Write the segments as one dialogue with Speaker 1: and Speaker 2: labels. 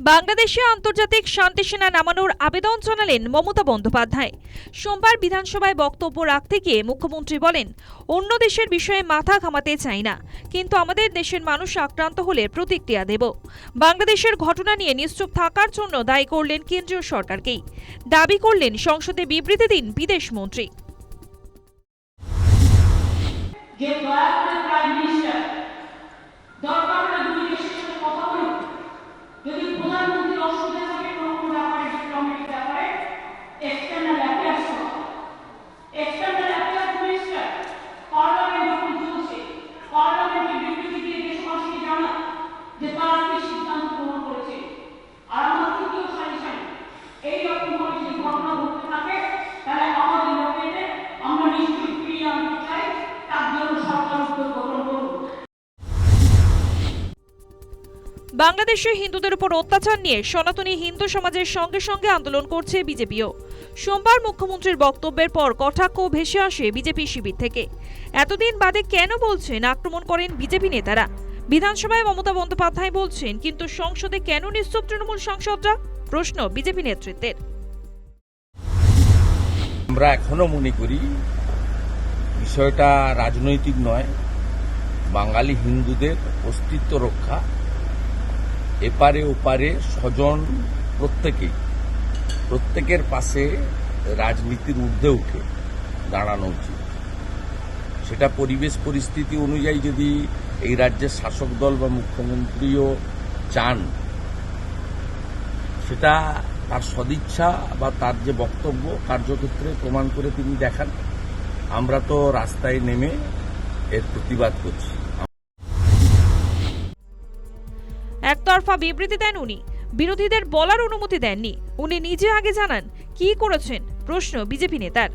Speaker 1: বাংলাদেশে আন্তর্জাতিক শান্তি সেনা নামানোর আবেদন জানালেন মমতা বন্দ্যোপাধ্যায়। সোমবার বিধানসভায় বক্তব্য রাখতে গিয়ে মুখ্যমন্ত্রী বলেন, অন্য দেশের বিষয়ে মাথা ঘামাতে চাই না, কিন্তু আমাদের দেশের মানুষ আক্রান্ত হলে প্রতিক্রিয়া দেব। বাংলাদেশের ঘটনা নিয়ে নিশ্চুপ থাকার জন্য দায়ী করলেন কেন্দ্রীয় সরকারকেই। দাবি করলেন সংসদে বিবৃতি দিন বিদেশ মন্ত্রী
Speaker 2: যে দয়া করে প্রাইম মিনিস্টার দরকার হলে দুই দেশের সাথে কথা বলুন যদি প্রধানমন্ত্রীর অসুবিধা থাকে কোনো কোনো ব্যাপারে ডিপ্লোমেটিক ব্যাপারে external affairs external affairs minister parliament যখন চলছে পার্লামেন্টে বিবৃতি দিয়ে দেশবাসীকে জানা যে তারা কি সিদ্ধান্ত গ্রহণ করেছে আর আমার তৃতীয় সাজেশন এই রকম ভাবে যদি ঘটনা ঘটতে থাকে তাহলে আমাদের লোকেদের আমরা নিশ্চয়ই ফিরিয়ে আনতে চাই তার জন্য সরকার উদ্যোগ গ্রহণ করুন
Speaker 1: বাংলাদেশে হিন্দুদের উপর অত্যাচার নিয়ে সনাতনী হিন্দু সমাজের সঙ্গে সঙ্গে আন্দোলন করছে বিজেপিও। সোমবার মুখ্যমন্ত্রীর বক্তব্যের পর কটাক্ষ ভেসে আসে বিজেপি শিবির থেকে। এতদিন বাদে কেন বলছেন আক্রমণ করেন বিজেপি নেতারা? বিধানসভায় মমতা বন্দ্যোপাধ্যায় বলছেন, কিন্তু সংসদে কেন নিশ্চুপ তৃণমূল সাংসদরা? প্রশ্ন বিজেপি নেতৃত্বের।
Speaker 3: আমরা এখনও মনে করি বিষয়টা রাজনৈতিক নয়। বাঙালি হিন্দুদের অস্তিত্ব রক্ষা এপারে ওপারে স্বজন প্রত্যেকেই, প্রত্যেকের পাশে রাজনীতির ঊর্ধ্বে উঠে দাঁড়ানো উচিত। সেটা পরিবেশ পরিস্থিতি অনুযায়ী যদি এই রাজ্যের শাসক দল বা মুখ্যমন্ত্রীও চান, সেটা তার সদিচ্ছা বা তার যে বক্তব্য, কার্যক্ষেত্রে প্রমাণ করে তিনি দেখান। আমরা তো রাস্তায় নেমে এর প্রতিবাদ করছি।
Speaker 1: একতরফা বিবৃতি দেন উনি। বিরোধীদের বলার অনুমতি দেননি। উনি নিজে আগে জানান, কি করেছেন? প্রশ্ন বিজেপি নেতার।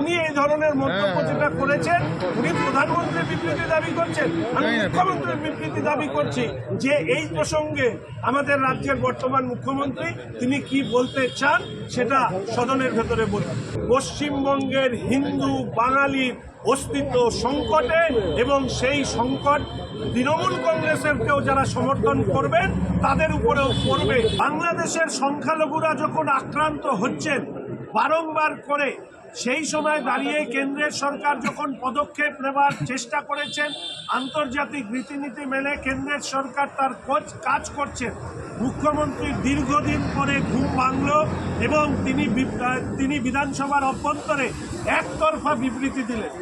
Speaker 4: উনি এই ধরনের মন্তব্য যেটা করেছেন উনি প্রধানমন্ত্রীর বিবৃতি দাবি করছেন। আমি মুখ্যমন্ত্রীর বিবৃতি দাবি করছি যে এই প্রসঙ্গে আমাদের রাজ্যের বর্তমান মুখ্যমন্ত্রী তিনি কি বলতে চান সেটা সদনের ভেতরে বলুন। পশ্চিমবঙ্গের হিন্দু বাঙালির অস্তিত্ব সংকটে এবং সেই সংকট তৃণমূল কংগ্রেসের কেউ যারা সমর্থন করবেন তাদের উপরেও পড়বে। বাংলাদেশের সংখ্যালঘুরা যখন আক্রান্ত হচ্ছেন বারংবার করে সেই সময় দাঁড়িয়ে কেন্দ্রের সরকার যখন পদক্ষেপ নেবার চেষ্টা করেছেন, আন্তর্জাতিক রীতিনীতি মেনে কেন্দ্রের সরকার তার কাজ করছেন। মুখ্যমন্ত্রী দীর্ঘদিন পরে ঘুম ভাঙল এবং তিনি তিনি বিধানসভার অভ্যন্তরে একতরফা বিবৃতি দিলেন।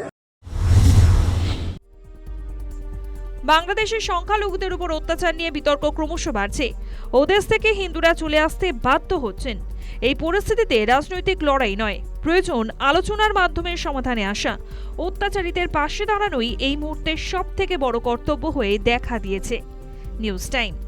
Speaker 1: বাংলাদেশের সংখ্যালঘুদের উপর অত্যাচার নিয়ে বিতর্ক ক্রমশ বাড়ছে। ওদেশ থেকে হিন্দুরা চলে আসতে বাধ্য হচ্ছেন। এই পরিস্থিতিতে রাজনৈতিক লড়াই নয়, প্রয়োজন আলোচনার মাধ্যমে সমাধানে আসা। অত্যাচারীদের পাশে দাঁড়ানোই এই মুহূর্তে সব থেকে বড় কর্তব্য হয়ে দেখা দিয়েছে। News time.